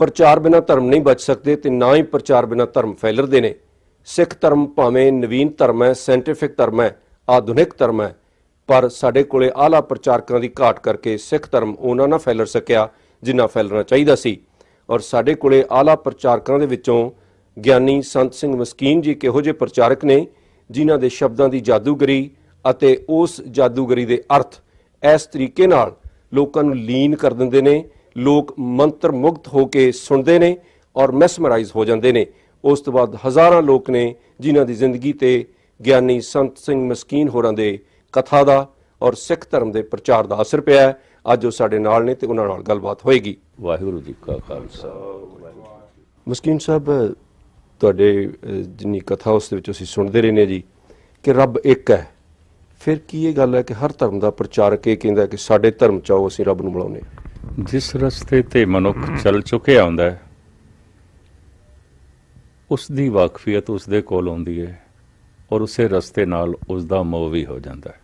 ਪ੍ਰਚਾਰ ਬਿਨਾ ਧਰਮ ਨਹੀਂ ਬਚ ਸਕਦੇ ਤੇ ਨਾ ਹੀ ਪ੍ਰਚਾਰ ਬਿਨਾ ਧਰਮ ਫੈਲਰਦੇ ਨੇ। ਸਿੱਖ ਧਰਮ ਭਾਵੇਂ ਨਵੀਨ ਧਰਮ ਹੈ ਸਾਇੰਟੀਫਿਕ ਧਰਮ ਹੈ, ਆਧੁਨਿਕ ਧਰਮ ਹੈ, ਪਰ ਸਾਡੇ ਕੋਲੇ ਆਲਾ ਪ੍ਰਚਾਰਕਾਂ ਦੀ ਘਾਟ ਕਰਕੇ ਸਿੱਖ ਧਰਮ ਉਹਨਾਂ ਨਾਲ ਫੈਲਰ ਸਕਿਆ ਜਿੰਨਾ ਫੈਲਣਾ ਚਾਹੀਦਾ ਸੀ। ਔਰ ਸਾਡੇ ਕੋਲੇ ਆਲਾ ਪ੍ਰਚਾਰਕਾਂ ਦੇ ਵਿੱਚੋਂ ਗਿਆਨੀ ਸੰਤ ਸਿੰਘ ਮਸਕੀਨ ਜੀ ਕਿਹੋ ਜਿਹੇ ਪ੍ਰਚਾਰਕ ਨੇ, ਜਿਨ੍ਹਾਂ ਦੇ ਸ਼ਬਦਾਂ ਦੀ ਜਾਦੂਗਰੀ ਅਤੇ ਉਸ ਜਾਦੂਗਰੀ ਦੇ ਅਰਥ ਇਸ ਤਰੀਕੇ ਨਾਲ ਲੋਕਾਂ ਨੂੰ ਲੀਨ ਕਰ ਦਿੰਦੇ ਨੇ ਲੋਕ ਮੰਤਰ ਮੁਗਤ ਹੋ ਕੇ ਸੁਣਦੇ ਨੇ ਔਰ ਮੈਸਮਰਾਈਜ਼ ਹੋ ਜਾਂਦੇ ਨੇ। ਉਸ ਤੋਂ ਬਾਅਦ ਹਜ਼ਾਰਾਂ ਲੋਕ ਨੇ ਜਿਨ੍ਹਾਂ ਦੀ ਜ਼ਿੰਦਗੀ ਤੇ ਗਿਆਨੀ ਸੰਤ ਸਿੰਘ ਮਸਕੀਨ ਹੋਰਾਂ ਦੇ ਕਥਾ ਦਾ ਔਰ ਸਿੱਖ ਧਰਮ ਦੇ ਪ੍ਰਚਾਰ ਦਾ ਅਸਰ ਪਿਆ ਹੈ। ਅੱਜ ਉਹ ਸਾਡੇ ਨਾਲ ਨੇ ਤੇ ਉਹਨਾਂ ਨਾਲ ਗੱਲਬਾਤ ਹੋਏਗੀ। ਵਾਹਿਗੁਰੂ ਜੀ ਕਾ ਖਾਲਸਾ। ਮਸਕੀਨ ਸਾਹਿਬ ਤੁਹਾਡੇ ਜਿੰਨੀ ਕਥਾ ਉਸ ਦੇ ਵਿੱਚ ਅਸੀਂ ਸੁਣਦੇ ਰਹਿੰਦੇ ਜੀ ਕਿ ਰੱਬ ਇੱਕ ਹੈ। ਫਿਰ ਕੀ ਇਹ ਗੱਲ ਹੈ ਕਿ ਹਰ ਧਰਮ ਦਾ ਪ੍ਰਚਾਰਕ ਇਹ ਕਹਿੰਦਾ ਕਿ ਸਾਡੇ ਧਰਮ ਚ ਆਓ ਅਸੀਂ ਰੱਬ ਨੂੰ ਬੁਲਾਉਂਦੇ ਹਾਂ? ਜਿਸ ਰਸਤੇ ਤੇ ਮਨੁੱਖ ਚੱਲ ਚੁੱਕਿਆ ਹੁੰਦਾ ਹੈ ਉਸ ਦੀ ਵਾਕਫੀਅਤ ਉਸ ਦੇ ਕੋਲ ਆਉਂਦੀ ਹੈ ਔਰ ਉਸੇ ਰਸਤੇ ਨਾਲ ਉਸ ਦਾ ਮੋਹ ਵੀ ਹੋ ਜਾਂਦਾ ਹੈ।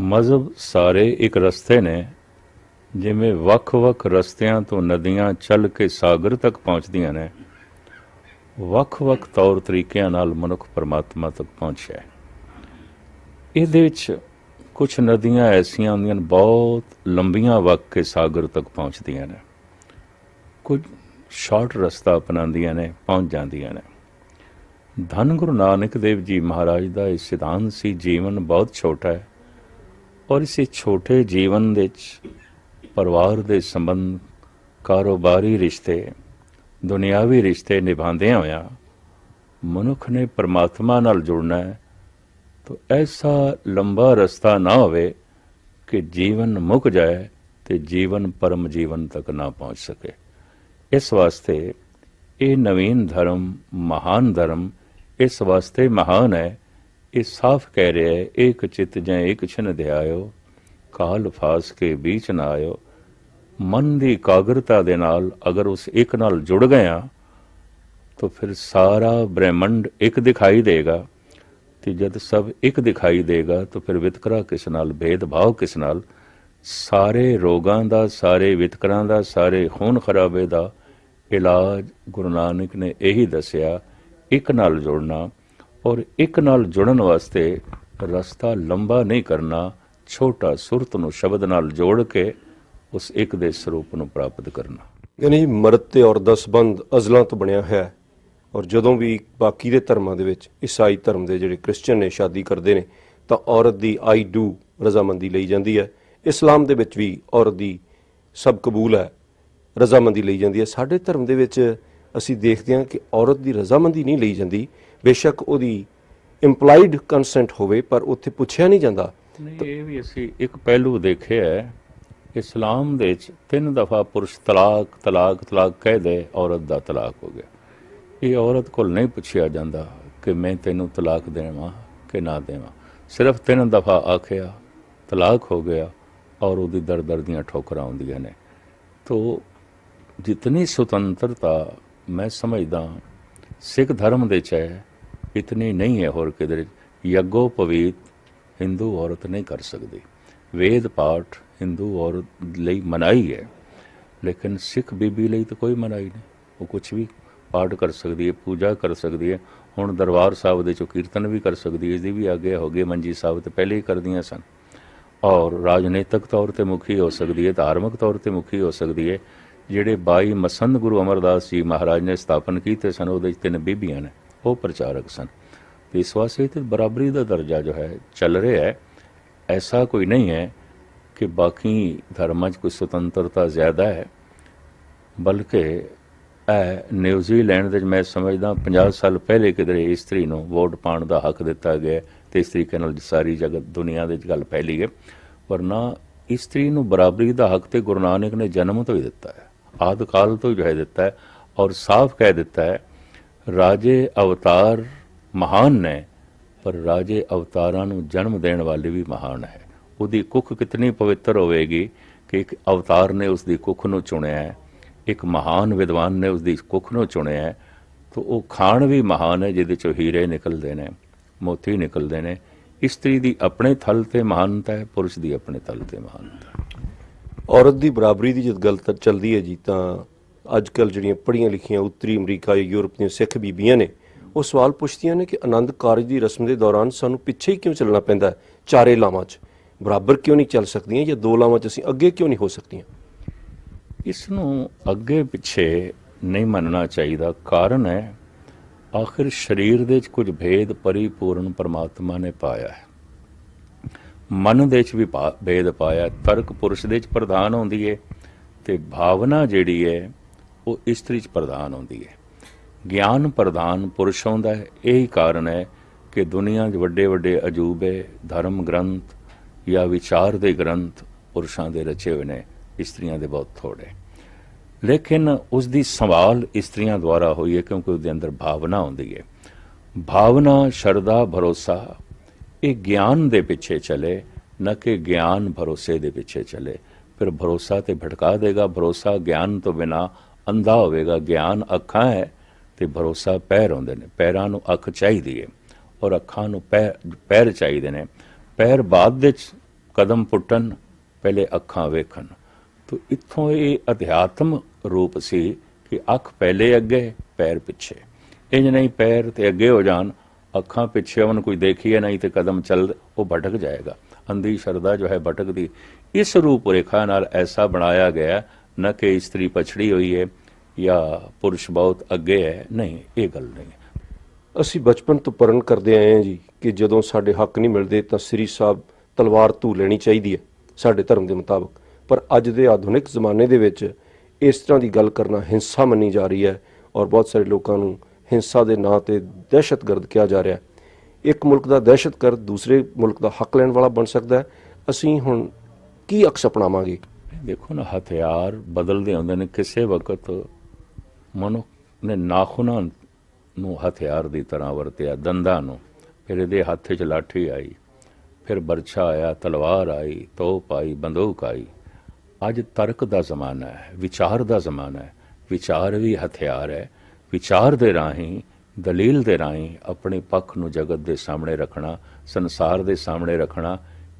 ਮਜ਼ਹਬ ਸਾਰੇ ਇੱਕ ਰਸਤੇ ਨੇ, ਜਿਵੇਂ ਵੱਖ-ਵੱਖ ਰਸਤਿਆਂ ਤੋਂ ਨਦੀਆਂ ਚੱਲ ਕੇ ਸਾਗਰ ਤੱਕ ਪਹੁੰਚਦੀਆਂ ਨੇ, ਵੱਖ-ਵੱਖ ਤੌਰ ਤਰੀਕਿਆਂ ਨਾਲ ਮਨੁੱਖ ਪਰਮਾਤਮਾ ਤੱਕ ਪਹੁੰਚਿਆ ਹੈ। ਇਹਦੇ ਵਿੱਚ ਕੁਝ ਨਦੀਆਂ ਐਸੀਆਂ ਹੁੰਦੀਆਂ ਨੇ, ਬਹੁਤ ਲੰਬੀਆਂ ਵਗ ਕੇ ਸਾਗਰ ਤੱਕ ਪਹੁੰਚਦੀਆਂ ਨੇ। ਕੁਝ ਸ਼ਾਰਟ ਰਸਤਾ ਅਪਣਾਉਂਦੀਆਂ ਨੇ, ਪਹੁੰਚ ਜਾਂਦੀਆਂ ਨੇ। ਧੰਨ ਗੁਰੂ ਨਾਨਕ ਦੇਵ ਜੀ ਮਹਾਰਾਜ ਦਾ ਇਹ ਸਿਧਾਂਤ ਸੀ, ਜੀਵਨ ਬਹੁਤ ਛੋਟਾ ਹੈ ਔਰ ਇਸੇ ਛੋਟੇ ਜੀਵਨ ਦੇ ਵਿੱਚ ਪਰਿਵਾਰ ਦੇ ਸੰਬੰਧ, ਕਾਰੋਬਾਰੀ ਰਿਸ਼ਤੇ, ਦੁਨਿਆਵੀ ਰਿਸ਼ਤੇ ਨਿਭਾਉਂਦਿਆਂ ਹੋਇਆਂ ਮਨੁੱਖ ਨੇ ਪਰਮਾਤਮਾ ਨਾਲ ਜੁੜਨਾ ਹੈ। ਤੋ ਐਸਾ ਲੰਬਾ ਰਸਤਾ ਨਾ ਹੋਵੇ ਕਿ ਜੀਵਨ ਮੁੱਕ ਜਾਏ ਤੇ ਜੀਵਨ ਪਰਮ ਜੀਵਨ ਤੱਕ ਨਾ ਪਹੁੰਚ ਸਕੇ। ਇਸ ਵਾਸਤੇ ਇਹ ਨਵੀਨ ਧਰਮ, ਮਹਾਨ ਧਰਮ, ਇਸ ਵਾਸਤੇ ਮਹਾਨ ਹੈ, ਇਹ ਸਾਫ਼ ਕਹਿ ਰਿਹਾ ਹੈ ਇੱਕ ਚਿਤ ਜਾਂ ਇੱਕ ਛਿਨ ਧਿਆਇਓ ਕਾਲ ਫਾਸ ਕੇ ਵਿੱਚ ਨਾ ਆਇਓ। ਮਨ ਦੀ ਇਕਾਗਰਤਾ ਦੇ ਨਾਲ ਅਗਰ ਉਸ ਇੱਕ ਨਾਲ ਜੁੜ ਗਏ ਗਿਆ ਤਾਂ ਫਿਰ ਸਾਰਾ ਬ੍ਰਹਿਮੰਡ ਇੱਕ ਦਿਖਾਈ ਦੇਗਾ। ਤੇ ਜਦ ਸਭ ਇੱਕ ਦਿਖਾਈ ਦੇਗਾ ਤਾਂ ਫਿਰ ਵਿਤਕਰਾ ਕਿਸ ਨਾਲ, ਭੇਦਭਾਵ ਕਿਸ ਨਾਲ? ਸਾਰੇ ਰੋਗਾਂ ਦਾ, ਸਾਰੇ ਵਿਤਕਰਾਂ ਦਾ, ਸਾਰੇ ਖੂਨ ਖਰਾਬੇ ਦਾ ਇਲਾਜ ਗੁਰੂ ਨਾਨਕ ਨੇ ਇਹੀ ਦੱਸਿਆ, ਇੱਕ ਨਾਲ ਜੁੜਨਾ ਔਰ ਇੱਕ ਨਾਲ ਜੁੜਨ ਵਾਸਤੇ ਰਸਤਾ ਲੰਬਾ ਨਹੀਂ ਕਰਨਾ, ਛੋਟਾ ਸੁਰਤ ਨੂੰ ਸ਼ਬਦ ਨਾਲ ਜੋੜ ਕੇ ਉਸ ਇੱਕ ਦੇ ਸਰੂਪ ਨੂੰ ਪ੍ਰਾਪਤ ਕਰਨਾ। ਯਾਨੀ ਜੀ ਮਰਦ ਤੇ ਔਰਤ ਦਾ ਸੰਬੰਧ ਅਜ਼ਲਾਂ ਤੋਂ ਬਣਿਆ ਹੋਇਆ ਹੈ। ਔਰ ਜਦੋਂ ਵੀ ਬਾਕੀ ਦੇ ਧਰਮਾਂ ਦੇ ਵਿੱਚ ਈਸਾਈ ਧਰਮ ਦੇ ਜਿਹੜੇ ਕ੍ਰਿਸਚੀਅਨ ਨੇ, ਸ਼ਾਦੀ ਕਰਦੇ ਨੇ, ਤਾਂ ਔਰਤ ਦੀ ਆਈ ਡੂ ਰਜ਼ਾਮੰਦੀ ਲਈ ਜਾਂਦੀ ਹੈ। ਇਸਲਾਮ ਦੇ ਵਿੱਚ ਵੀ ਔਰਤ ਦੀ ਸਭ ਕਬੂਲ ਹੈ, ਰਜ਼ਾਮੰਦੀ ਲਈ ਜਾਂਦੀ ਹੈ। ਸਾਡੇ ਧਰਮ ਦੇ ਵਿੱਚ ਅਸੀਂ ਦੇਖਦੇ ਹਾਂ ਕਿ ਔਰਤ ਦੀ ਰਜ਼ਾਮੰਦੀ ਨਹੀਂ ਲਈ ਜਾਂਦੀ। ਬੇਸ਼ੱਕ ਉਹਦੀ ਇੰਪਲਾਈਡ ਕੰਸੈਂਟ ਹੋਵੇ, ਪਰ ਉੱਥੇ ਪੁੱਛਿਆ ਨਹੀਂ ਜਾਂਦਾ। ਨਹੀਂ, ਇਹ ਵੀ ਅਸੀਂ ਇੱਕ ਪਹਿਲੂ ਦੇਖਿਆ ਹੈ, ਇਸਲਾਮ ਦੇ ਵਿੱਚ ਤਿੰਨ ਦਫਾ ਪੁਰਸ਼ ਤਲਾਕ ਤਲਾਕ ਤਲਾਕ ਕਹਿ ਦੇ, ਔਰਤ ਦਾ ਤਲਾਕ ਹੋ ਗਿਆ। ਇਹ ਔਰਤ ਕੋਲ ਨਹੀਂ ਪੁੱਛਿਆ ਜਾਂਦਾ ਕਿ ਮੈਂ ਤੈਨੂੰ ਤਲਾਕ ਦੇਵਾਂ ਕਿ ਨਾ ਦੇਵਾਂ। ਸਿਰਫ ਤਿੰਨ ਦਫਾ ਆਖਿਆ, ਤਲਾਕ ਹੋ ਗਿਆ ਔਰ ਉਹਦੀ ਦਰ ਦਰ ਦੀਆਂ ਠੋਕਰਾਂ ਆਉਂਦੀਆਂ ਨੇ। ਤੋ ਜਿਤਨੀ ਸੁਤੰਤਰਤਾ ਮੈਂ ਸਮਝਦਾ, ਸਿੱਖ ਧਰਮ ਦੇ ਚ ਹੈ, ਇਤਨੀ ਨਹੀਂ ਹੈ ਹੋਰ ਕਿਧਰੇ। ਯੱਗੋ ਪਵੀਤ ਹਿੰਦੂ ਔਰਤ ਨਹੀਂ ਕਰ ਸਕਦੀ। ਵੇਦ ਪਾਠ ਹਿੰਦੂ ਔਰਤ ਲਈ ਮਨਾਈ ਹੈ, ਲੇਕਿਨ ਸਿੱਖ ਬੀਬੀ ਲਈ ਤਾਂ ਕੋਈ ਮਨਾਈ ਨਹੀਂ, ਉਹ ਕੁਝ ਵੀ ਪਾਠ ਕਰ ਸਕਦੀ ਹੈ, ਪੂਜਾ ਕਰ ਸਕਦੀ ਹੈ। ਹੁਣ ਦਰਬਾਰ ਸਾਹਿਬ ਦੇ ਚੋਂ ਕੀਰਤਨ ਵੀ ਕਰ ਸਕਦੀ ਹੈ ਇਹਦੀ ਵੀ ਅੱਗੇ ਹੋ ਗਏ ਮੰਜੀ ਸਾਹਿਬ ਤੇ ਪਹਿਲੇ ਹੀ ਕਰਦੀਆਂ ਸਨ। ਔਰ ਰਾਜਨੀਤਿਕ ਤੌਰ ਤੇ ਮੁਖੀ ਹੋ ਸਕਦੀ ਹੈ, ਧਾਰਮਿਕ ਤੌਰ ਤੇ ਮੁਖੀ ਹੋ ਸਕਦੀ ਹੈ। ਜਿਹੜੇ 22 ਮਸੰਦ ਗੁਰੂ ਅਮਰਦਾਸ ਜੀ ਮਹਾਰਾਜ ਨੇ ਸਥਾਪਨ ਕੀਤੇ ਸਨ, ਉਹਦੇ ਵਿੱਚ ਤਿੰਨ ਬੀਬੀਆਂ ਨੇ, ਉਹ ਪ੍ਰਚਾਰਕ ਸਨ। ਤੇ ਇਸ ਵਾਸਤੇ ਤੇ ਬਰਾਬਰੀ ਦਾ ਦਰਜਾ ਜੋ ਹੈ, ਚੱਲ ਰਿਹਾ ਹੈ। ਐਸਾ ਕੋਈ ਨਹੀਂ ਹੈ ਕਿ ਬਾਕੀ ਧਰਮਾਂ 'ਚ ਕੋਈ ਸੁਤੰਤਰਤਾ ਜ਼ਿਆਦਾ ਹੈ, ਬਲਕਿ ਨਿਊਜ਼ੀਲੈਂਡ ਦੇ ਵਿੱਚ ਮੈਂ ਸਮਝਦਾ 50 ਸਾਲ ਪਹਿਲੇ ਕਿਧਰੇ ਇਸਤਰੀ ਨੂੰ ਵੋਟ ਪਾਉਣ ਦਾ ਹੱਕ ਦਿੱਤਾ ਗਿਆ ਤੇ ਇਸ ਤਰੀਕੇ ਨਾਲ ਸਾਰੀ ਜਗਤ ਦੁਨੀਆ ਦੇ ਵਿੱਚ ਗੱਲ ਫੈਲੀ ਹੈ। ਵਰਨਾ ਇਸਤਰੀ ਨੂੰ ਬਰਾਬਰੀ ਦਾ ਹੱਕ ਤੇ ਗੁਰੂ ਨਾਨਕ ਨੇ ਜਨਮ ਤੋਂ ਹੀ ਦਿੱਤਾ ਹੈ, ਆਦਿ ਕਾਲ ਤੋਂ ਹੀ ਜੋ ਹੈ ਦਿੱਤਾ ਹੈ ਔਰ ਸਾਫ਼ ਕਹਿ ਦਿੱਤਾ ਹੈ, ਰਾਜੇ ਅਵਤਾਰ ਮਹਾਨ ਨੇ, ਪਰ ਰਾਜੇ ਅਵਤਾਰਾਂ ਨੂੰ ਜਨਮ ਦੇਣ ਵਾਲੇ ਵੀ ਮਹਾਨ ਹੈ। ਉਹਦੀ ਕੁੱਖ ਕਿਤਨੀ ਪਵਿੱਤਰ ਹੋਵੇਗੀ ਕਿ ਇੱਕ ਅਵਤਾਰ ਨੇ ਉਸ ਦੀ ਕੁੱਖ ਨੂੰ ਚੁਣਿਆ ਹੈ। ਇੱਕ ਮਹਾਨ ਵਿਦਵਾਨ ਨੇ ਉਸ ਦੀ ਕੁੱਖ ਨੂੰ ਚੁਣਿਆ ਤਾਂ ਉਹ ਖਾਣ ਵੀ ਮਹਾਨ ਹੈ, ਜਿਹਦੇ ਚੋਂ ਹੀਰੇ ਨਿਕਲਦੇ ਨੇ, ਮੋਤੀ ਨਿਕਲਦੇ ਨੇ। ਇਸਤਰੀ ਦੀ ਆਪਣੇ ਥਲ ਤੇ ਮਹਾਨਤਾ ਹੈ, ਪੁਰਸ਼ ਦੀ ਆਪਣੇ ਥਲ ਤੇ ਮਹਾਨਤਾ ਔਰਤ ਦੀ ਬਰਾਬਰੀ ਦੀ ਜਦ ਗੱਲ ਤਾਂ ਚੱਲਦੀ ਹੈ ਜੀ, ਤਾਂ ਅੱਜ ਕੱਲ ਜਿਹੜੀਆਂ ਪੜ੍ਹੀਆਂ ਲਿਖੀਆਂ ਉੱਤਰੀ ਅਮਰੀਕਾ ਜਾਂ ਯੂਰਪ ਦੀਆਂ ਸਿੱਖ ਬੀਬੀਆਂ ਨੇ, ਉਹ ਸਵਾਲ ਪੁੱਛਦੀਆਂ ਨੇ ਕਿ ਆਨੰਦ ਕਾਰਜ ਦੀ ਰਸਮ ਦੇ ਦੌਰਾਨ ਸਾਨੂੰ ਪਿੱਛੇ ਹੀ ਕਿਉਂ ਚੱਲਣਾ ਪੈਂਦਾ ਚਾਰੇ ਲਾਵਾਂ 'ਚ? ਬਰਾਬਰ ਕਿਉਂ ਨਹੀਂ ਚੱਲ ਸਕਦੀਆਂ ਜਾਂ ਦੋ ਲਾਵਾਂ 'ਚ ਅਸੀਂ ਅੱਗੇ ਕਿਉਂ ਨਹੀਂ ਹੋ ਸਕਦੀਆਂ? ਇਸ ਨੂੰ ਅੱਗੇ ਪਿੱਛੇ ਨਹੀਂ ਮੰਨਣਾ ਚਾਹੀਦਾ। ਕਾਰਨ ਹੈ, ਆਖਿਰ ਸਰੀਰ ਦੇ ਵਿੱਚ ਕੁਝ ਭੇਦ ਪਰਿਪੂਰਨ ਪਰਮਾਤਮਾ ਨੇ ਪਾਇਆ ਹੈ। ਮਨ ਦੇ ਵਿੱਚ ਵੀ ਭੇਦ ਪਾਇਆ ਤਰਕ ਪੁਰਸ਼ ਦੇ ਵਿੱਚ ਪ੍ਰਧਾਨ ਹੁੰਦੀ ਹੈ ਤੇ ਭਾਵਨਾ ਜਿਹੜੀ ਹੈ, ਉਹ ਇਸਤਰੀ ਚ ਪ੍ਰਧਾਨ ਹੁੰਦੀ ਹੈ। ਗਿਆਨ ਪ੍ਰਧਾਨ ਪੁਰਸ਼ ਹੁੰਦਾ ਹੈ। ਇਹੀ ਕਾਰਨ ਹੈ ਕਿ ਦੁਨੀਆ 'ਚ ਵੱਡੇ ਵੱਡੇ ਅਜੂਬੇ, ਧਰਮ ਗ੍ਰੰਥ ਜਾਂ ਵਿਚਾਰ ਦੇ ਗ੍ਰੰਥ ਪੁਰਸ਼ਾਂ ਦੇ ਰਚੇ ਹੋਏ ਨੇ। ਇਸਤਰੀਆਂ ਦੇ ਬਹੁਤ ਥੋੜੇ ਲੇਕਿਨ ਉਸ ਦੀ ਸੰਭਾਲ ਇਸਤਰੀਆਂ ਦੁਆਰਾ ਹੋਈ ਹੈ ਕਿਉਂਕਿ ਉਹਦੇ ਅੰਦਰ ਭਾਵਨਾ ਹੁੰਦੀ ਹੈ। ਭਾਵਨਾ, ਸ਼ਰਧਾ, ਭਰੋਸਾ, ਇਹ ਗਿਆਨ ਦੇ ਪਿੱਛੇ ਚਲੇ, ਨਾ ਕਿ ਗਿਆਨ ਭਰੋਸੇ ਦੇ ਪਿੱਛੇ ਚਲੇ। ਫਿਰ ਭਰੋਸਾ ਤੇ ਭਟਕਾ ਦੇਗਾ। ਭਰੋਸਾ ਗਿਆਨ ਤੋਂ ਬਿਨਾ ਅੰਧਾ ਹੋਵੇਗਾ। ਗਿਆਨ ਅੱਖਾਂ ਹੈ ਤੇ ਭਰੋਸਾ ਪੈਰ ਹੁੰਦੇ ਨੇ। ਪੈਰਾਂ ਨੂੰ ਅੱਖ ਚਾਹੀਦੀ ਹੈ ਔਰ ਅੱਖਾਂ ਨੂੰ ਪੈਰ ਪੈਰ ਚਾਹੀਦੇ ਨੇ। ਪੈਰ ਬਾਅਦ ਵਿੱਚ ਕਦਮ ਪੁੱਟਣ, ਪਹਿਲੇ ਅੱਖਾਂ ਵੇਖਣ। ਤੋ ਇੱਥੋਂ ਇਹ ਅਧਿਆਤਮ ਰੂਪ ਸੀ ਕਿ ਅੱਖ ਪਹਿਲੇ ਅੱਗੇ, ਪੈਰ ਪਿੱਛੇ। ਇੰਜ ਨਹੀਂ ਪੈਰ ਤੇ ਅੱਗੇ ਹੋ ਜਾਣ, ਅੱਖਾਂ ਪਿੱਛੇ ਉਹਨ ਕੋਈ ਦੇਖੀਏ ਨਹੀਂ ਤੇ ਕਦਮ ਚੱਲ ਉਹ ਭਟਕ ਜਾਏਗਾ। ਅੰਧੀ ਸ਼ਰਦਾ ਜੋ ਹੈ ਭਟਕਦੀ। ਇਸ ਰੂਪ ਰੇਖਾ ਨਾਲ ਐਸਾ ਬਣਾਇਆ ਗਿਆ, ਨਾ ਕਿ ਇਸਤਰੀ ਪਛੜੀ ਹੋਈ ਹੈ ਜਾਂ ਪੁਰਸ਼ ਬਹੁਤ ਅੱਗੇ ਹੈ। ਨਹੀਂ, ਇਹ ਗੱਲ ਨਹੀਂ। ਅਸੀਂ ਬਚਪਨ ਤੋਂ ਪਰਨ ਕਰਦੇ ਆਏ ਹਾਂ ਜੀ ਕਿ ਜਦੋਂ ਸਾਡੇ ਹੱਕ ਨਹੀਂ ਮਿਲਦੇ ਤਾਂ ਸ੍ਰੀ ਸਾਹਿਬ ਤਲਵਾਰ ਧੂ ਲੈਣੀ ਚਾਹੀਦੀ ਹੈ ਸਾਡੇ ਧਰਮ ਦੇ ਮੁਤਾਬਕ। ਪਰ ਅੱਜ ਦੇ ਆਧੁਨਿਕ ਜ਼ਮਾਨੇ ਦੇ ਵਿੱਚ ਇਸ ਤਰ੍ਹਾਂ ਦੀ ਗੱਲ ਕਰਨਾ ਹਿੰਸਾ ਮੰਨੀ ਜਾ ਰਹੀ ਹੈ ਔਰ ਬਹੁਤ ਸਾਰੇ ਲੋਕਾਂ ਨੂੰ ਹਿੰਸਾ ਦੇ ਨਾਂ ਤੇ ਦਹਿਸ਼ਤਗਰਦ ਕਿਹਾ ਜਾ ਰਿਹਾ ਹੈ। ਇੱਕ ਮੁਲਕ ਦਾ ਦਹਿਸ਼ਤਗਰਦ ਦੂਸਰੇ ਮੁਲਕ ਦਾ ਹੱਕ ਲੈਣ ਵਾਲਾ ਬਣ ਸਕਦਾ ਹੈ। ਅਸੀਂ ਹੁਣ ਕੀ ਅਕਸ ਅਪਣਾਵਾਂਗੇ? ਦੇਖੋ ਨਾ, ਹਥਿਆਰ ਬਦਲਦੇ ਹੁੰਦੇ ਨੇ। ਕਿਸੇ ਵਕਤ ਮਨੁੱਖ ਨੇ ਨਾਖੂਨਾਂ ਨੂੰ ਹਥਿਆਰ ਦੀ ਤਰ੍ਹਾਂ ਵਰਤਿਆ, ਦੰਦਾਂ ਨੂੰ। ਫਿਰ ਇਹਦੇ ਹੱਥ 'ਚ ਲਾਠੀ ਆਈ, ਫਿਰ ਬਰਛਾ ਆਇਆ, ਤਲਵਾਰ ਆਈ, ਤੋਪ ਆਈ, ਬੰਦੂਕ ਆਈ। ਅੱਜ ਤਰਕ ਦਾ ਜ਼ਮਾਨਾ ਹੈ ਵਿਚਾਰ ਦਾ ਜ਼ਮਾਨਾ ਹੈ। ਵਿਚਾਰ ਵੀ ਹਥਿਆਰ ਹੈ। ਵਿਚਾਰ ਦੇ ਰਾਹੀਂ ਦਲੀਲ ਦੇ ਰਾਹੀਂ ਆਪਣੇ ਪੱਖ ਨੂੰ ਜਗਤ ਦੇ ਸਾਹਮਣੇ ਰੱਖਣਾ ਸੰਸਾਰ ਦੇ ਸਾਹਮਣੇ ਰੱਖਣਾ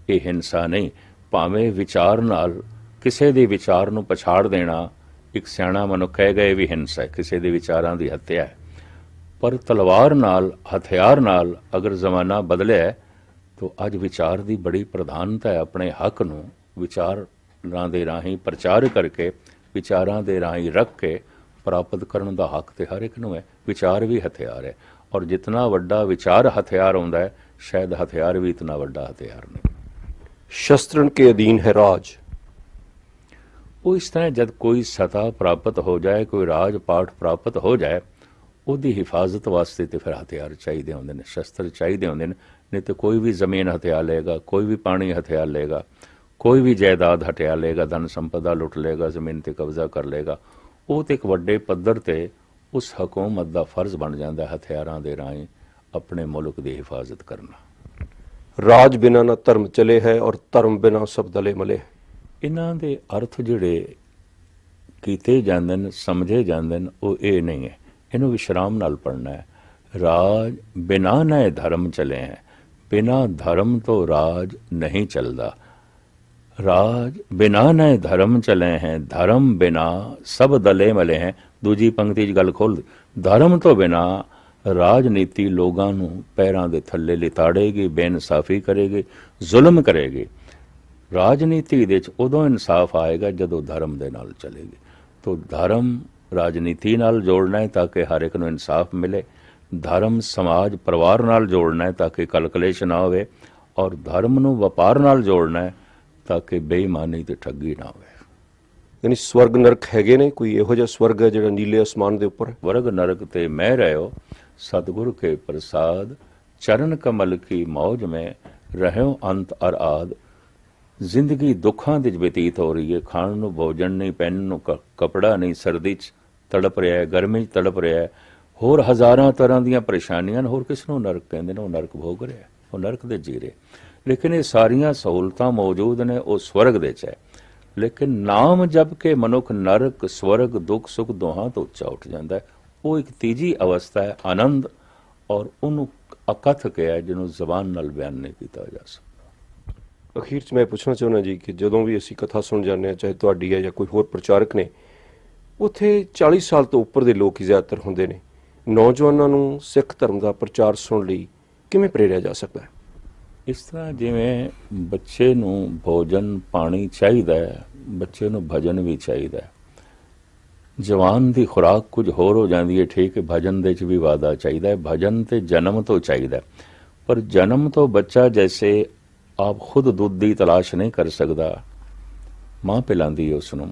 ਇਹ ਹਿੰਸਾ ਨਹੀਂ। ਭਾਵੇਂ ਵਿਚਾਰ ਨਾਲ ਕਿਸੇ ਦੇ ਵਿਚਾਰ ਨੂੰ ਪਛਾੜ ਦੇਣਾ ਇੱਕ ਸਿਆਣਾ ਮਨੁੱਖ ਕਹਿ ਗਏ ਵੀ ਹਿੰਸਾ ਹੈ। ਕਿਸੇ ਦੇ ਵਿਚਾਰਾਂ ਦੀ ਹੱਤਿਆ ਹੈ। ਪਰ ਤਲਵਾਰ ਨਾਲ ਹਥਿਆਰ ਨਾਲ ਅਗਰ ਜ਼ਮਾਨਾ ਬਦਲਿਆ ਹੈ, ਤਾਂ ਅੱਜ ਵਿਚਾਰ ਦੀ ਬੜੀ ਪ੍ਰਧਾਨਤਾ ਹੈ। ਆਪਣੇ ਹੱਕ ਨੂੰ ਵਿਚਾਰ ਦੇ ਰਾਹੀਂ ਪ੍ਰਚਾਰ ਕਰਕੇ ਵਿਚਾਰਾਂ ਦੇ ਰਾਹੀਂ ਰੱਖ ਕੇ ਪ੍ਰਾਪਤ ਕਰਨ ਦਾ ਹੱਕ ਤੇ ਹਰ ਇੱਕ ਨੂੰ ਹੈ। ਵਿਚਾਰ ਵੀ ਹਥਿਆਰ ਹੈ। ਔਰ ਜਿੰਨਾ ਵੱਡਾ ਵਿਚਾਰ ਹਥਿਆਰ ਹੁੰਦਾ ਹੈ ਸ਼ਾਇਦ ਹਥਿਆਰ ਵੀ ਇਤਨਾ ਵੱਡਾ ਹਥਿਆਰ ਨਹੀਂ। ਸ਼ਸਤਰਨ ਕੇ ਅਧੀਨ ਹੈ ਰਾਜ। ਉਹ ਇਸ ਤਰ੍ਹਾਂ ਜਦ ਕੋਈ ਸਤਾ ਪ੍ਰਾਪਤ ਹੋ ਜਾਏ ਕੋਈ ਰਾਜ ਪਾਠ ਪ੍ਰਾਪਤ ਹੋ ਜਾਏ ਉਹਦੀ ਹਿਫਾਜ਼ਤ ਵਾਸਤੇ ਤੇ ਫਿਰ ਹਥਿਆਰ ਚਾਹੀਦੇ ਹੁੰਦੇ ਨੇ ਸ਼ਸਤਰ ਚਾਹੀਦੇ ਹੁੰਦੇ ਨੇ। ਨਹੀਂ ਤੇ ਕੋਈ ਵੀ ਜ਼ਮੀਨ ਹਥਿਆ ਲਏਗਾ ਕੋਈ ਵੀ ਪਾਣੀ ਹਥਿਆ ਲਏਗਾ ਕੋਈ ਵੀ ਜਾਇਦਾਦ ਹਟਿਆ ਲਏਗਾ ਧਨ ਸੰਪਦਾ ਲੁੱਟ ਲਏਗਾ ਜ਼ਮੀਨ ਤੇ ਕਬਜ਼ਾ ਕਰ ਲਏਗਾ ਉਹ ਤੇ ਇੱਕ ਵੱਡੇ ਪੱਧਰ ਤੇ ਉਸ ਹਕੂਮਤ ਦਾ ਫਰਜ਼ ਬਣ ਜਾਂਦਾ ਹਥਿਆਰਾਂ ਦੇ ਰਾਹੀਂ ਆਪਣੇ ਮੁਲਕ ਦੀ ਹਿਫਾਜ਼ਤ ਕਰਨਾ। ਰਾਜ ਬਿਨਾ ਨਾ ਧਰਮ ਚਲੇ ਹੈ ਔਰ ਧਰਮ ਬਿਨਾ ਸਭ ਦਲੇ ਮਲੇ ਇਹਨਾਂ ਦੇ ਅਰਥ ਜਿਹੜੇ ਕੀਤੇ ਜਾਂਦੇ ਨੇ ਸਮਝੇ ਜਾਂਦੇ ਨੇ ਉਹ ਇਹ ਨਹੀਂ ਹੈ। ਇਹਨੂੰ ਵਿਸ਼ਰਾਮ ਨਾਲ ਪੜਨਾ ਹੈ। ਰਾਜ ਬਿਨਾ ਨਏ ਧਰਮ ਚਲੇ ਹੈ। ਬਿਨਾ ਧਰਮ ਤੋਂ ਰਾਜ ਨਹੀਂ ਚੱਲਦਾ। ਰਾਜ ਬਿਨਾ ਨੇ ਧਰਮ ਚਲੇ ਹੈ, ਧਰਮ ਬਿਨਾ ਸਭ ਦਲੇ ਮਲੇ ਹੈ। ਦੂਜੀ ਪੰਕਤੀ 'ਚ ਗੱਲ ਖੋਲ ਧਰਮ ਤੋਂ ਬਿਨਾ ਰਾਜਨੀਤੀ ਲੋਕਾਂ ਨੂੰ ਪੈਰਾਂ ਦੇ ਥੱਲੇ ਲਿਤਾੜੇਗੀ, ਬੇਇਨਸਾਫੀ ਕਰੇਗੀ, ਜ਼ੁਲਮ ਕਰੇਗੀ। ਰਾਜਨੀਤੀ ਦੇ ਵਿੱਚ ਉਦੋਂ ਇਨਸਾਫ ਆਏਗਾ ਜਦੋਂ ਧਰਮ ਦੇ ਨਾਲ ਚੱਲੇਗੀ। ਤੋਂ ਧਰਮ ਰਾਜਨੀਤੀ ਨਾਲ ਜੋੜਨਾ ਹੈ ਤਾਂ ਕਿ ਹਰ ਇੱਕ ਨੂੰ ਇਨਸਾਫ ਮਿਲੇ। ਧਰਮ ਸਮਾਜ ਪਰਿਵਾਰ ਨਾਲ ਜੋੜਨਾ ਹੈ ਤਾਂ ਕਿ ਕਲਕਲੇਸ਼ ਨਾ ਹੋਵੇ। ਔਰ ਧਰਮ ਨੂੰ ਵਪਾਰ ਨਾਲ ਜੋੜਨਾ ਹੈ ਤਾਂ ਕਿ ਬੇਈਮਾਨੀ ਤੇ ਠੱਗੀ ਨਾ ਹੋਵੇ। ਯਾਨੀ ਸਵਰਗ ਨਰਕ ਹੈਗੇ ਨੇ ਕੋਈ ਇਹੋ ਜਿਹਾ ਸਵਰਗ ਹੈ ਜਿਹੜਾ ਨੀਲੇ ਅਸਮਾਨ ਦੇ ਉੱਪਰ ਹੈ? ਵਰਗ ਨਰਕ ਤੇ ਮੈਂ ਰਹਿਓ ਸਤਿਗੁਰ ਕੇ ਪ੍ਰਸਾਦ ਚਰਨ ਕਮਲ ਕੀ ਮੌਜ ਮੈਂ ਰਹਿਓ ਅੰਤ ਅਰ ਆਦ। ਜ਼ਿੰਦਗੀ ਦੁੱਖਾਂ ਦੇ ਬਤੀਤ ਹੋ ਰਹੀ ਹੈ ਖਾਣ ਨੂੰ ਭੋਜਨ ਨਹੀਂ ਪਹਿਨਣ ਨੂੰ ਕੱਪੜਾ ਨਹੀਂ ਸਰਦੀ 'ਚ ਤੜਪ ਰਿਹਾ ਹੈ ਗਰਮੀ 'ਚ ਤੜਪ ਰਿਹਾ ਹੈ। ਹੋਰ ਹਜ਼ਾਰਾਂ ਤਰ੍ਹਾਂ ਦੀਆਂ ਪਰੇਸ਼ਾਨੀਆਂ ਨੇ ਹੋਰ ਕਿਸ ਨੂੰ ਨਰਕ ਕਹਿੰਦੇ ਨੇ? ਉਹ ਨਰਕ ਭੋਗ ਰਿਹਾ ਉਹ ਨਰਕ ਦੇ ਜੀ ਰਿਹਾ ਲੇਕਿਨ ਇਹ ਸਾਰੀਆਂ ਸਹੂਲਤਾਂ ਮੌਜੂਦ ਨੇ, ਉਹ ਸਵਰਗ ਦੇ 'ਚ ਹੈ। ਲੇਕਿਨ ਨਾਮ ਜਪ ਕੇ ਮਨੁੱਖ ਨਰਕ, ਸਵਰਗ, ਦੁੱਖ, ਸੁੱਖ ਦੋਹਾਂ ਤੋਂ ਉੱਚਾ ਉੱਠ ਜਾਂਦਾ ਹੈ। ਉਹ ਇੱਕ ਤੀਜੀ ਅਵਸਥਾ ਹੈ, ਆਨੰਦ, ਔਰ ਉਹਨੂੰ ਅਕਥ ਕਿਹਾ ਜਿਹਨੂੰ ਜ਼ਬਾਨ ਨਾਲ ਬਿਆਨ ਨਹੀਂ ਕੀਤਾ ਜਾ ਸਕਦਾ। ਅਖੀਰ 'ਚ ਮੈਂ ਪੁੱਛਣਾ ਚਾਹੁੰਦਾ ਜੀ ਕਿ ਜਦੋਂ ਵੀ ਅਸੀਂ ਕਥਾ ਸੁਣ ਜਾਂਦੇ ਹਾਂ, ਚਾਹੇ ਤੁਹਾਡੀ ਹੈ ਜਾਂ ਕੋਈ ਹੋਰ ਪ੍ਰਚਾਰਕ ਨੇ, ਉੱਥੇ 40 ਸਾਲ ਤੋਂ ਉੱਪਰ ਦੇ ਲੋਕ ਹੀ ਜ਼ਿਆਦਾਤਰ ਹੁੰਦੇ ਨੇ। ਨੌਜਵਾਨਾਂ ਨੂੰ ਸਿੱਖ ਧਰਮ ਦਾ ਪ੍ਰਚਾਰ ਸੁਣਨ ਲਈ ਕਿਵੇਂ ਪ੍ਰੇਰਿਆ ਜਾ ਸਕਦਾ ਹੈ? ਇਸ ਤਰ੍ਹਾਂ ਜਿਵੇਂ ਬੱਚੇ ਨੂੰ ਭੋਜਨ ਪਾਣੀ ਚਾਹੀਦਾ ਹੈ, ਬੱਚੇ ਨੂੰ ਭਜਨ ਵੀ ਚਾਹੀਦਾ ਹੈ। ਜਵਾਨ ਦੀ ਖੁਰਾਕ ਕੁਝ ਹੋਰ ਹੋ ਜਾਂਦੀ ਹੈ, ਠੀਕ ਹੈ, ਭਜਨ ਦੇ ਚ ਵੀ ਵਾਦਾ ਚਾਹੀਦਾ ਹੈ, ਭਜਨ ਤੇ ਜਨਮ ਤੋਂ ਚਾਹੀਦਾ ਪਰ ਜਨਮ ਤੋਂ ਬੱਚਾ ਜੈਸੇ ਆਪ ਖੁਦ ਦੁੱਧ ਦੀ ਤਲਾਸ਼ ਨਹੀਂ ਕਰ ਸਕਦਾ, ਮਾਂ ਪਿਲਾਉਂਦੀ ਹੈ ਉਸ ਨੂੰ।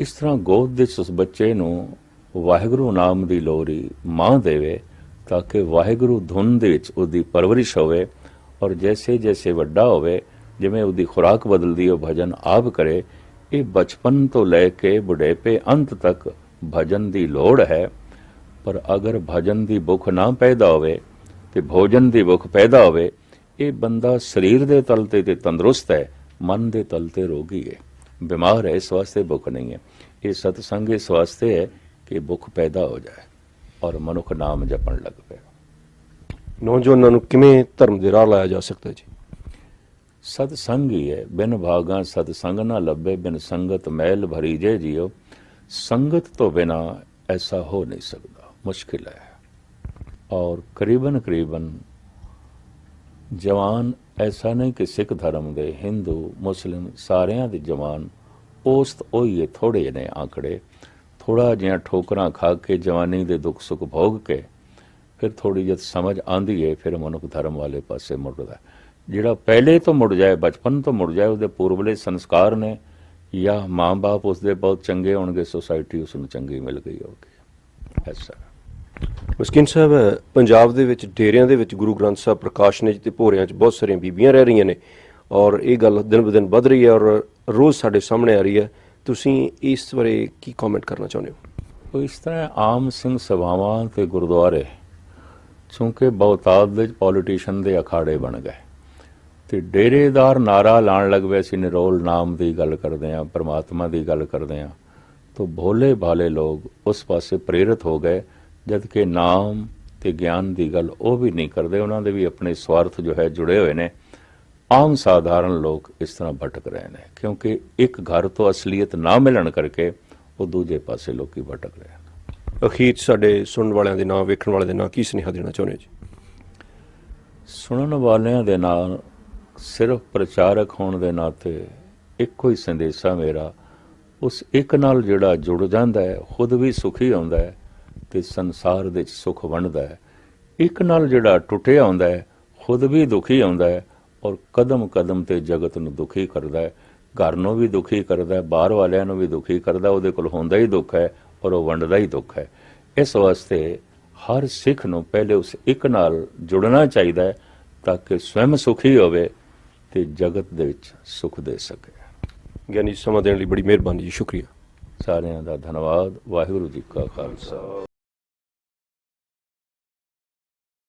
ਇਸ ਤਰ੍ਹਾਂ ਗੋਦ ਦੇ ਉਸ ਬੱਚੇ ਨੂੰ ਵਾਹਿਗੁਰੂ ਨਾਮ ਦੀ ਲੋਰੀ ਮਾਂ ਦੇਵੇ, ਤਾਂ ਕਿ ਵਾਹਿਗੁਰੂ ਧੁਨ ਦੇ ਵਿੱਚ ਉਹਦੀ ਪਰਵਰਿਸ਼ ਹੋਵੇ ਔਰ ਜੈਸੇ ਜੈਸੇ ਵੱਡਾ ਹੋਵੇ, ਜਿਵੇਂ ਉਹਦੀ ਖੁਰਾਕ ਬਦਲਦੀ ਉਹ ਭਜਨ ਆਪ ਕਰੇ, ਇਹ ਬਚਪਨ ਤੋਂ ਲੈ ਕੇ ਬੁਢੇਪੇ ਅੰਤ ਤੱਕ ਭਜਨ ਦੀ ਲੋੜ ਹੈ। ਪਰ ਅਗਰ ਭਜਨ ਦੀ ਭੁੱਖ ਨਾ ਪੈਦਾ ਹੋਵੇ ਤੇ ਭੋਜਨ ਦੀ ਭੁੱਖ ਪੈਦਾ ਹੋਵੇ, ਇਹ ਬੰਦਾ ਸਰੀਰ ਦੇ ਤਲ ਤੇ ਤੇ ਤੰਦਰੁਸਤ ਹੈ, ਮਨ ਦੇ ਤਲ ਤੇ ਰੋਗੀ ਹੈ। ਬਿਮਾਰ ਹੈ, ਇਸ ਵਾਸਤੇ ਭੁੱਖ ਨਹੀਂ ਹੈ। ਇਹ ਸਤਸੰਗ ਇਸ ਵਾਸਤੇ ਹੈ ਕਿ ਭੁੱਖ ਪੈਦਾ ਹੋ ਜਾਏ ਔਰ ਮਨੁੱਖ ਨਾਮ ਜਪਣ ਲੱਗ ਪਏ ਨੌਜਵਾਨਾਂ ਨੂੰ ਕਿਵੇਂ ਧਰਮ ਦੇ ਰਾਹ ਲਾਇਆ ਜਾ ਸਕਦਾ ਹੈ ਜੀ? ਸਤਸੰਗ ਹੀ ਹੈ, ਬਿਨ ਭਾਗਾ ਸਤਸੰਗ ਨਾ ਲੱਭੇ, ਬਿਨ ਸੰਗਤ ਮਹਿਲ ਭਰੀ ਜੇ ਜਿਉ ਸੰਗਤ ਤੋਂ ਬਿਨਾ ਐਸਾ ਹੋ ਨਹੀਂ ਸਕਦਾ, ਮੁਸ਼ਕਿਲ ਹੈ। ਔਰ ਕਰੀਬਨ ਕਰੀਬਨ ਜਵਾਨ ਐਸਾ ਨਹੀਂ ਕਿ ਸਿੱਖ ਧਰਮ ਦੇ ਹਿੰਦੂ, ਮੁਸਲਿਮ ਸਾਰਿਆਂ ਦੇ ਜਵਾਨ ਔਸਤ ਉਹੀ ਹੈ ਥੋੜੇ ਨੇ ਆંકੜੇ ਥੋੜਾ ਜਿਹਾ ਠੋਕਰਾਂ ਖਾ ਕੇ ਜਵਾਨੀ ਦੇ ਦੁੱਖ ਸੁੱਖ ਭੋਗ ਕੇ ਫਿਰ ਥੋੜੀ ਜਦ ਸਮਝ ਆਂਦੀ ਹੈ ਫਿਰ ਮਨੁੱਖ ਧਰਮ ਵਾਲੇ ਪਾਸੇ ਮੁੜਦਾ। ਜਿਹੜਾ ਪਹਿਲੇ ਤੋਂ ਮੁੜ ਜਾਏ ਬਚਪਨ ਤੋਂ ਮੁੜ ਜਾਏ ਉਹਦੇ ਪੂਰਵਲੇ ਸੰਸਕਾਰ ਨੇ ਜਾਂ ਮਾਂ-ਬਾਪ ਉਸਦੇ ਬਹੁਤ ਚੰਗੇ ਹੋਣਗੇ ਸੋਸਾਇਟੀ ਉਸ ਨੂੰ ਚੰਗੀ ਮਿਲ ਗਈ ਹੋਗੀ ਐਸਾ ਮਸਕਿਨ ਸਾਹਿਬ ਪੰਜਾਬ ਦੇ ਵਿੱਚ ਡੇਰਿਆਂ ਦੇ ਵਿੱਚ ਗੁਰੂ ਗ੍ਰੰਥ ਸਾਹਿਬ ਪ੍ਰਕਾਸ਼ਨਜ ਤੇ ਭੋਰਿਆਂ 'ਚ ਬਹੁਤ ਸਾਰੀਆਂ ਬੀਬੀਆਂ ਰਹਿ ਰਹੀਆਂ ਨੇ ਔਰ ਇਹ ਗੱਲ ਦਿਨ ਬ ਦਿਨ ਵੱਧ ਰਹੀ ਹੈ ਔਰ ਰੋਜ਼ ਸਾਡੇ ਸਾਹਮਣੇ ਆ ਰਹੀ ਹੈ। ਤੁਸੀਂ ਇਸ ਬਾਰੇ ਕੀ ਕਮੈਂਟ ਕਰਨਾ ਚਾਹੁੰਦੇ ਹੋ? ਉਹ ਇਸ ਤਰ੍ਹਾਂ ਆਮ ਸਿੰਘ ਸਭਾਵਾਂ ਤੇ ਗੁਰਦੁਆਰੇ ਚੂੰਕਿ ਬਹੁਤਾਤ ਦੇ ਪੋਲੀਟੀਸ਼ੀਅਨ ਦੇ ਅਖਾੜੇ ਬਣ ਗਏ। ਤੇ ਡੇਰੇਦਾਰ ਨਾਰਾ ਲਾਣ ਲੱਗ ਪਏ ਸੀ, ਨਿਰੋਲ ਨਾਮ ਦੀ ਗੱਲ ਕਰਦੇ ਆ ਪ੍ਰਮਾਤਮਾ ਦੀ ਗੱਲ ਕਰਦੇ ਆ ਤਾਂ ਭੋਲੇ ਭਾਲੇ ਲੋਕ ਉਸ ਪਾਸੇ ਪ੍ਰੇਰਿਤ ਹੋ ਗਏ ਜਦ ਕਿ ਨਾਮ ਤੇ ਗਿਆਨ ਦੀ ਗੱਲ ਉਹ ਵੀ ਨਹੀਂ ਕਰਦੇ, ਉਹਨਾਂ ਦੇ ਵੀ ਆਪਣੇ ਸਵਾਰਥ ਜੋ ਹੈ ਜੁੜੇ ਹੋਏ ਨੇ। ਆਮ ਸਾਧਾਰਨ ਲੋਕ ਇਸ ਤਰ੍ਹਾਂ ਭਟਕ ਰਹੇ ਨੇ, ਕਿਉਂਕਿ ਇੱਕ ਘਰ ਤੋਂ ਅਸਲੀਅਤ ਨਾ ਮਿਲਣ ਕਰਕੇ ਉਹ ਦੂਜੇ ਪਾਸੇ ਲੋਕੀ ਭਟਕ ਰਹੇ ਨੇ। ਅਖੀਰ 'ਚ ਸਾਡੇ ਸੁਣਨ ਵਾਲਿਆਂ ਦੇ ਨਾਂ, ਵੇਖਣ ਵਾਲਿਆਂ ਦੇ ਨਾਂ ਕੀ ਸੁਨੇਹਾ ਦੇਣਾ ਚਾਹੁੰਦੇ ਜੀ? ਸੁਣਨ ਵਾਲਿਆਂ ਦੇ ਨਾਲ ਸਿਰਫ ਪ੍ਰਚਾਰਕ ਹੋਣ ਦੇ ਨਾਤੇ ਇੱਕੋ ਹੀ ਸੰਦੇਸ਼ਾ ਮੇਰਾ, ਉਸ ਇੱਕ ਨਾਲ ਜਿਹੜਾ ਜੁੜ ਜਾਂਦਾ ਹੈ, ਖੁਦ ਵੀ ਸੁਖੀ ਹੁੰਦਾ ਹੈ ਤੇ ਸੰਸਾਰ ਦੇ ਵਿੱਚ ਸੁਖ ਵੰਡਦਾ ਹੈ। ਇੱਕ ਨਾਲ ਜਿਹੜਾ ਟੁੱਟਿਆ ਹੁੰਦਾ ਹੈ, ਖੁਦ ਵੀ ਦੁਖੀ ਹੁੰਦਾ ਹੈ ਔਰ ਕਦਮ ਕਦਮ ਤੇ ਜਗਤ ਨੂੰ ਦੁਖੀ ਕਰਦਾ ਹੈ। ਘਰ ਨੂੰ ਵੀ ਦੁਖੀ ਕਰਦਾ ਹੈ, ਬਾਹਰ ਵਾਲਿਆਂ ਨੂੰ ਵੀ ਦੁਖੀ ਕਰਦਾ ਉਹਦੇ ਕੋਲ ਹੁੰਦਾ ਹੀ ਦੁੱਖ ਹੈ ਔਰ ਉਹ ਵੰਡਦਾ ਹੀ ਦੁੱਖ ਹੈ। ਇਸ ਵਾਸਤੇ ਹਰ ਸਿੱਖ ਨੂੰ ਪਹਿਲੇ ਉਸ ਇੱਕ ਨਾਲ ਜੁੜਨਾ ਚਾਹੀਦਾ ਹੈ ਤਾਂ ਕਿ ਸਵੈਮ ਸੁਖੀ ਹੋਵੇ ਤੇ ਜਗਤ ਦੇ ਵਿੱਚ ਸੁਖ ਦੇ ਸਕੇ। ਗਿਆਨੀ ਸਮਾਂ ਦੇਣ ਲਈ ਬੜੀ ਮਿਹਰਬਾਨੀ ਜੀ ਸ਼ੁਕਰੀਆ। ਸਾਰਿਆਂ ਦਾ ਧੰਨਵਾਦ। ਵਾਹਿਗੁਰੂ ਜੀ ਕਾ ਖਾਲਸਾ।